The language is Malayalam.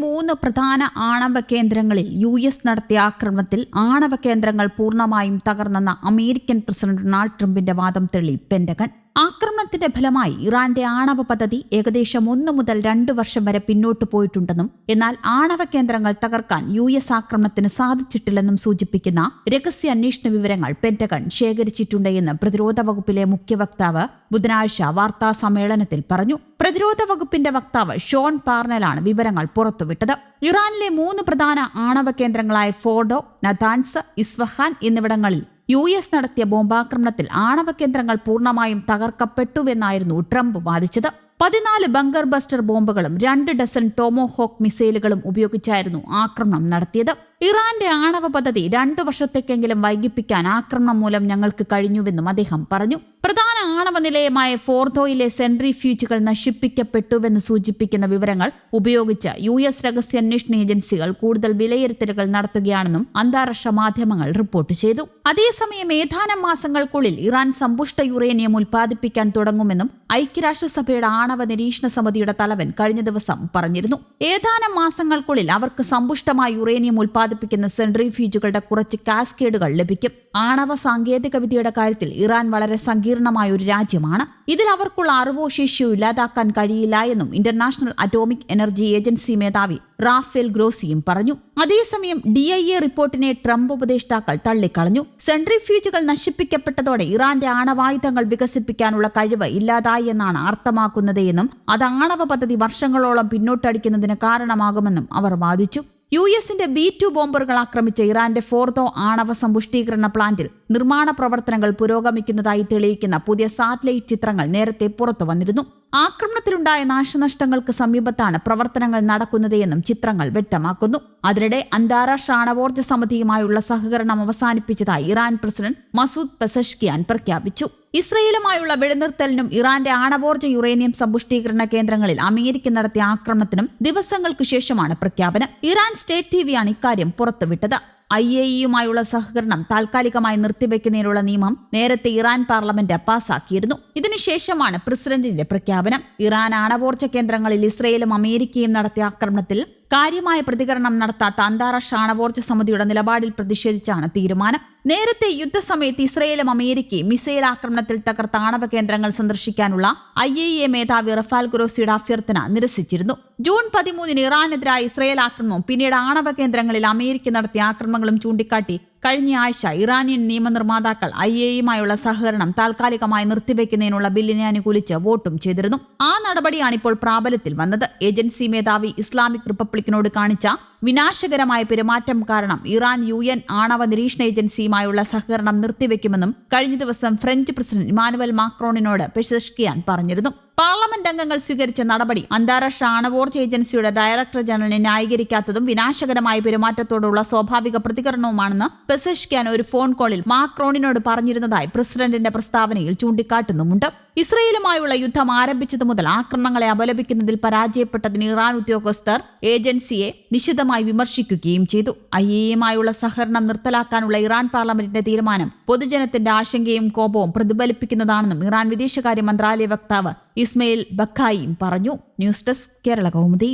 മൂന്ന് പ്രധാന ആണവ കേന്ദ്രങ്ങളിൽ യു എസ് നടത്തിയ ആക്രമണത്തിൽ ആണവ കേന്ദ്രങ്ങൾ പൂർണമായും തകർന്നെന്ന അമേരിക്കൻ പ്രസിഡന്റ് ഡൊണാൾഡ് ട്രംപിന്റെ വാദം തെളി. പെന്റഗൺ ആക്രമണത്തിന്റെ ഫലമായി ഇറാന്റെ ആണവ പദ്ധതി ഏകദേശം ഒന്നു മുതൽ രണ്ട് വർഷം വരെ പിന്നോട്ടു പോയിട്ടുണ്ടെന്നും എന്നാൽ ആണവ കേന്ദ്രങ്ങൾ തകർക്കാൻ യു എസ് ആക്രമണത്തിന് സാധിച്ചിട്ടില്ലെന്നും സൂചിപ്പിക്കുന്ന രഹസ്യ അന്വേഷണ വിവരങ്ങൾ പെന്റഗൺ ശേഖരിച്ചിട്ടുണ്ട് എന്ന് പ്രതിരോധ വകുപ്പിലെ മുഖ്യ വക്താവ് ബുധനാഴ്ച വാർത്താ സമ്മേളനത്തിൽ പറഞ്ഞു. പ്രതിരോധ വകുപ്പിന്റെ വക്താവ് ഷോൺ പാർണലാണ് വിവരങ്ങൾ പുറത്തുവിട്ടത്. ഇറാനിലെ മൂന്ന് പ്രധാന ആണവ കേന്ദ്രങ്ങളായ ഫോർഡോ നഥാൻസ് ഇസ്വഹാൻ എന്നിവിടങ്ങളിൽ യു എസ് നടത്തിയ ബോംബാക്രമണത്തിൽ ആണവ കേന്ദ്രങ്ങൾ പൂർണമായും തകർക്കപ്പെട്ടുവെന്നായിരുന്നു ട്രംപ് വാദിച്ചത്. പതിനാല് ബങ്കർ ബസ്റ്റർ ബോംബുകളും രണ്ട് ഡസൻ ടോമോഹോക്ക് മിസൈലുകളും ഉപയോഗിച്ചായിരുന്നു ആക്രമണം നടത്തിയത്. ഇറാന്റെ ആണവ പദ്ധതി രണ്ടു വർഷത്തേക്കെങ്കിലും വൈകിപ്പിക്കാൻ ആക്രമണം മൂലം ഞങ്ങൾക്ക് കഴിഞ്ഞുവെന്നും അദ്ദേഹം പറഞ്ഞു. പ്രധാന ആണവ നിലയമായ ഫോർദോയിലെ സെൻട്രിഫ്യൂജുകൾ നശിപ്പിക്കപ്പെട്ടുവെന്ന് സൂചിപ്പിക്കുന്ന വിവരങ്ങൾ ഉപയോഗിച്ച് യു എസ് രഹസ്യാന്വേഷണ ഏജൻസികൾ കൂടുതൽ വിലയിരുത്തലുകൾ നടത്തുകയാണെന്നും അന്താരാഷ്ട്ര മാധ്യമങ്ങൾ റിപ്പോർട്ട് ചെയ്തു. അതേസമയം ഏതാനും മാസങ്ങൾക്കുള്ളിൽ ഇറാൻ സമ്പുഷ്ട യുറേനിയം ഉൽപ്പാദിപ്പിക്കാൻ തുടങ്ങുമെന്നും ഐക്യരാഷ്ട്രസഭയുടെ ആണവ നിരീക്ഷണ സമിതിയുടെ തലവൻ കഴിഞ്ഞ ദിവസം പറഞ്ഞിരുന്നു. ഏതാനും മാസങ്ങൾക്കുള്ളിൽ അവർക്ക് സമ്പുഷ്ടമായ യുറേനിയം ഉൽപ്പാദിപ്പിക്കുന്ന സെൻട്രിഫ്യൂജുകളുടെ കുറച്ച് കാസ്കേഡുകൾ ലഭിക്കും. ആണവ സാങ്കേതിക വിദ്യയുടെ കാര്യത്തിൽ ഇറാൻ വളരെ സങ്കീർണമായ ഒരു രാജ്യമാണ്. ഇതിൽ അവർക്കുള്ള അറിവോ ശേഷിയോ ഇല്ലാതാക്കാൻ കഴിയില്ല എന്നും ഇന്റർനാഷണൽ അറ്റോമിക് എനർജി ഏജൻസി മേധാവി റാഫേൽ ഗ്രോസിയും പറഞ്ഞു. അതേസമയം ഡി ഐ എ റിപ്പോർട്ടിനെ ട്രംപ് ഉപദേഷ്ടാക്കൾ തള്ളിക്കളഞ്ഞു. സെൻട്രിഫ്യൂജുകൾ നശിപ്പിക്കപ്പെട്ടതോടെ ഇറാന്റെ ആണവായുധങ്ങൾ വികസിപ്പിക്കാനുള്ള കഴിവ് ഇല്ലാതായി എന്നാണ് അർത്ഥമാക്കുന്നത് എന്നും അത് ആണവ പദ്ധതി വർഷങ്ങളോളം പിന്നോട്ടടിക്കുന്നതിന് കാരണമാകുമെന്നും അവർ വാദിച്ചു. യു എസിന്റെ ബി ടു ബോംബറുകൾ ആക്രമിച്ച ഇറാന്റെ ഫോർത്തോ ആണവ സമ്പുഷ്ടീകരണ പ്ലാന്റിൽ നിർമ്മാണ പ്രവർത്തനങ്ങൾ പുരോഗമിക്കുന്നതായി തെളിയിക്കുന്ന പുതിയ സാറ്റലൈറ്റ് ചിത്രങ്ങൾ നേരത്തെ പുറത്തു വന്നിരുന്നു. ആക്രമണത്തിലുണ്ടായ നാശനഷ്ടങ്ങൾക്ക് സമീപത്താണ് പ്രവർത്തനങ്ങൾ നടക്കുന്നതെന്നും ചിത്രങ്ങൾ വ്യക്തമാക്കുന്നു. അതിനിടെ അന്താരാഷ്ട്ര ആണവോർജ സമിതിയുമായുള്ള സഹകരണം അവസാനിപ്പിച്ചതായി ഇറാൻ പ്രസിഡന്റ് മസൂദ് പെസഷ്കിയാൻ പ്രഖ്യാപിച്ചു. ഇസ്രയേലുമായുള്ള വെടിനിർത്തലിനും ഇറാന്റെ ആണവോർജ യുറേനിയം സമ്പുഷ്ടീകരണ കേന്ദ്രങ്ങളിൽ അമേരിക്ക നടത്തിയ ആക്രമണത്തിനും ദിവസങ്ങൾക്ക് ശേഷമാണ് പ്രഖ്യാപനം. ഇറാൻ സ്റ്റേറ്റ് ടി വിയാണ് ഇക്കാര്യം പുറത്തുവിട്ടത്. ഐ എ ഇയുമായുള്ള സഹകരണം താൽക്കാലികമായി നിർത്തിവെക്കുന്നതിനുള്ള നിയമം നേരത്തെ ഇറാൻ പാർലമെന്റ് പാസാക്കിയിരുന്നു. ഇതിനുശേഷമാണ് പ്രസിഡന്റിന്റെ പ്രഖ്യാപനം. ഇറാൻ ആണവോർജ കേന്ദ്രങ്ങളിൽ ഇസ്രയേലും അമേരിക്കയും നടത്തിയ ആക്രമണത്തിൽ കാര്യമായ പ്രതികരണം നടത്താത്ത അന്താരാഷ്ട്ര ആണവോർജ സമിതിയുടെ നിലപാടിൽ പ്രതിഷേധിച്ചാണ് തീരുമാനം. നേരത്തെ യുദ്ധസമയത്ത് ഇസ്രയേലും അമേരിക്കയും മിസൈൽ ആക്രമണത്തിൽ തകർത്ത ആണവ കേന്ദ്രങ്ങൾ സന്ദർശിക്കാനുള്ള ഐ എ എ മേധാവി റഫാൽ ഖുറോസിയുടെ അഭ്യർത്ഥന നിരസിച്ചിരുന്നു. ജൂൺ പതിമൂന്നിന് ഇറാനെതിരായ ഇസ്രയേൽ ആക്രമണവും പിന്നീട് ആണവ കേന്ദ്രങ്ങളിൽ അമേരിക്ക നടത്തിയ ആക്രമണങ്ങളും ചൂണ്ടിക്കാട്ടി കഴിഞ്ഞ ആഴ്ച ഇറാനിയൻ നിയമനിർമ്മാതാക്കൾ ഐ എയുമായുള്ള സഹകരണം താൽക്കാലികമായി നിർത്തിവെക്കുന്നതിനുള്ള ബില്ലിനെ അനുകൂലിച്ച് വോട്ടും ചെയ്തിരുന്നു. ആ നടപടിയാണ് ഇപ്പോൾ പ്രാബല്യത്തിൽ വന്നത്. ഏജൻസി മേധാവി ഇസ്ലാമിക് റിപ്പബ്ലിക്കിനോട് കാണിച്ച വിനാശകരമായ പെരുമാറ്റം കാരണം ഇറാൻ യു എൻ ആണവ നിരീക്ഷണ ഏജൻസിയുമായുള്ള സഹകരണം നിർത്തിവെക്കുമെന്നും കഴിഞ്ഞ ദിവസം ഫ്രഞ്ച് പ്രസിഡന്റ് ഇമാനുവൽ മാക്രോണിനോട് പെഷഷ്കിയാൻ പറഞ്ഞിരുന്നു. പാർലമെന്റ് അംഗങ്ങൾ സ്വീകരിച്ച നടപടി അന്താരാഷ്ട്ര ആണവോർജ ഏജൻസിയുടെ ഡയറക്ടർ ജനറലിനെ ന്യായീകരിക്കാത്തതും വിനാശകരമായ പെരുമാറ്റത്തോടുള്ള സ്വാഭാവിക പ്രതികരണവുമാണെന്ന് പെസഷ്കിയാൻ ഒരു ഫോൺ കോളിൽ മാക്രോണിനോട് പറഞ്ഞിരുന്നതായി പ്രസിഡന്റിന്റെ പ്രസ്താവനയിൽ ചൂണ്ടിക്കാട്ടുന്നുമുണ്ട്. ഇസ്രയേലുമായുള്ള യുദ്ധം ആരംഭിച്ചതു മുതൽ ആക്രമണങ്ങളെ അപലപിക്കുന്നതിൽ പരാജയപ്പെട്ടതിന് ഇറാൻ ഉദ്യോഗസ്ഥർ ഏജൻസിയെ നിശിതമായി വിമർശിക്കുകയും ചെയ്തു. ഐ സഹകരണം നിർത്തലാക്കാനുള്ള ഇറാൻ പാർലമെന്റിന്റെ തീരുമാനം പൊതുജനത്തിന്റെ ആശങ്കയും കോപവും പ്രതിഫലിപ്പിക്കുന്നതാണെന്നും ഇറാൻ വിദേശകാര്യ മന്ത്രാലയ വക്താവ് ഇസ്മയിൽ ബക്കായിയും പറഞ്ഞു. News desk Kerala Kaumudi.